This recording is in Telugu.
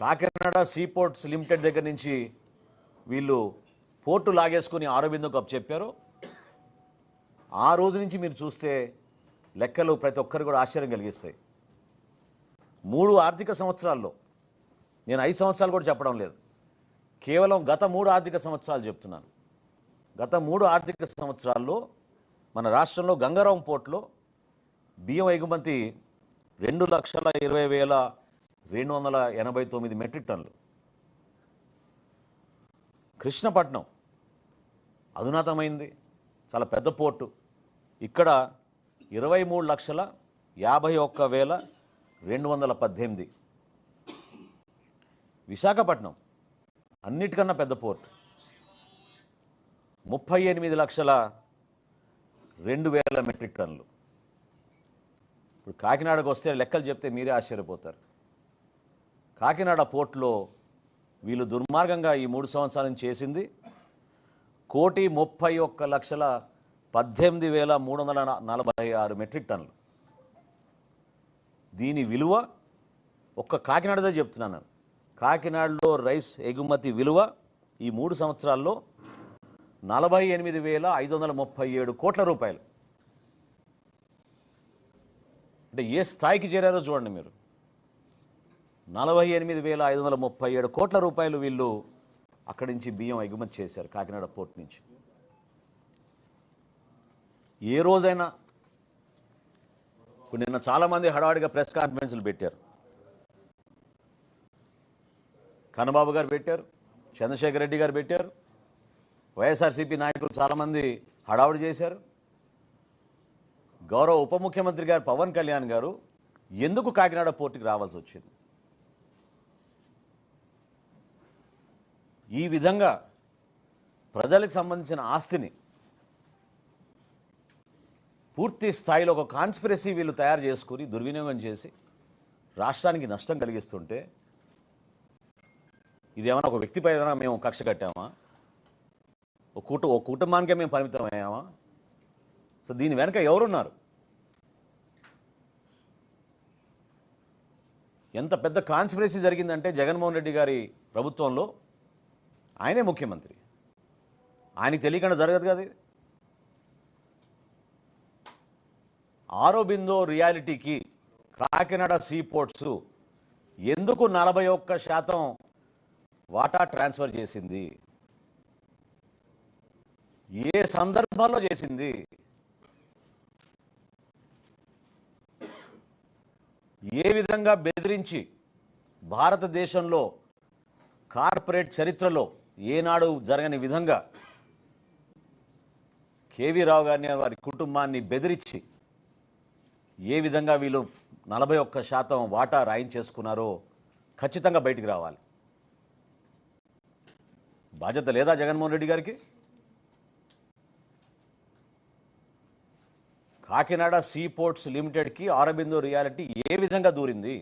కాకినాడ సీపోర్ట్స్ లిమిటెడ్ దగ్గర నుంచి వీళ్ళు పోర్టు లాగేసుకుని ఆరోబిందుకు అప్పు చెప్పారు. ఆ రోజు నుంచి మీరు చూస్తే లెక్కలు ప్రతి ఒక్కరు కూడా ఆశ్చర్యం కలిగిస్తాయి. మూడు ఆర్థిక సంవత్సరాల్లో నేను ఐదు సంవత్సరాలు కూడా చెప్పడం లేదు. కేవలం గత మూడు ఆర్థిక సంవత్సరాలు చెప్తున్నాను. గత మూడు ఆర్థిక సంవత్సరాల్లో మన రాష్ట్రంలో గంగారాం పోర్టులో బియ్యం ఎగుమతి రెండు లక్షల ఇరవై వేల రెండు వందల ఎనభై తొమ్మిది మెట్రిక్ టన్నులు. కృష్ణపట్నం అధునాతమైంది చాలా పెద్ద పోర్టు. ఇక్కడ ఇరవై మూడు లక్షల యాభై ఒక్క వేల రెండు వందల పద్దెనిమిది. విశాఖపట్నం అన్నిటికన్నా పెద్ద పోర్ట్. ముప్పై ఎనిమిది లక్షల రెండు వేల మెట్రిక్ టన్నులు. ఇప్పుడు కాకినాడకు వస్తే లెక్కలు చెప్తే మీరే ఆశ్చర్యపోతారు. కాకినాడ పోర్టులో వీళ్ళు దుర్మార్గంగా ఈ మూడు సంవత్సరాలను చేసింది. కోటి ముప్పై ఒక్క లక్షల పద్దెనిమిది వేల మూడు వందల నలభై ఆరు మెట్రిక్ టన్నులు. దీని విలువ ఒక్క కాకినాడదే చెప్తున్నాను కాకినాడలో రైస్ ఎగుమతి విలువ ఈ మూడు సంవత్సరాల్లో నలభై ఎనిమిది వేల ఐదు వందల ముప్పై ఏడు కోట్ల రూపాయలు. అంటే ఏ స్థాయికి చేరారో చూడండి మీరు. నలభై ఎనిమిది వేల ఐదు వందల ముప్పై ఏడు కోట్ల రూపాయలు వీళ్ళు అక్కడి నుంచి బియ్యం ఎగుమతి చేశారు కాకినాడ పోర్ట్ నుంచి. ఏ రోజైనా ఇప్పుడు నిన్న చాలామంది హడావిడిగా ప్రెస్ కాన్ఫరెన్స్లు పెట్టారు. కన్నబాబు గారు పెట్టారు చంద్రశేఖర్ రెడ్డి గారు పెట్టారు వైఎస్ఆర్సీపీ నాయకులు చాలామంది హడావుడి చేశారు. గౌరవ ఉప ముఖ్యమంత్రి గారు పవన్ కళ్యాణ్ గారు ఎందుకు కాకినాడ పోర్టుకి రావాల్సి వచ్చింది? ఈ విధంగా ప్రజలకు సంబంధించిన ఆస్తిని పూర్తి స్థాయిలో ఒక కాన్స్పిరసీ వీళ్ళు తయారు చేసుకుని దుర్వినియోగం చేసి రాష్ట్రానికి నష్టం కలిగిస్తుంటే ఇదేమన్నా ఒక వ్యక్తిపైన మేము కక్ష కట్టామా? ఒక కుటు ఒక కుటుంబానికే మేము పరిమితం అయ్యామా సో దీని వెనక ఎవరున్నారు? ఎంత పెద్ద కాన్స్పిరసీ జరిగిందంటే జగన్మోహన్ రెడ్డి గారి ప్రభుత్వంలో ఆయనే ముఖ్యమంత్రి. ఆయనకి తెలియకుండా జరగదు కదా ఆరోబిందో రియాలిటీకి కాకినాడ సీపోర్ట్స్ ఎందుకు నలభై ఒక్క శాతం వాటా ట్రాన్స్ఫర్ చేసింది? ఏ సందర్భంలో చేసింది? ఏ విధంగా బెదిరించి భారతదేశంలో కార్పొరేట్ చరిత్రలో ఏనాడు జరగని విధంగా కేవీ రావు గారిని వారి కుటుంబాన్ని బెదిరించి ఏ విధంగా వీళ్ళు నలభై ఒక్క శాతం వాటా రాయించేసుకున్నారో ఖచ్చితంగా బయటికి రావాలి. బాధ్యత లేదా జగన్మోహన్ రెడ్డి గారికి? కాకినాడ సీ పోర్ట్స్ లిమిటెడ్కి ఆరబిందో రియాలిటీ ఏ విధంగా దూరింది?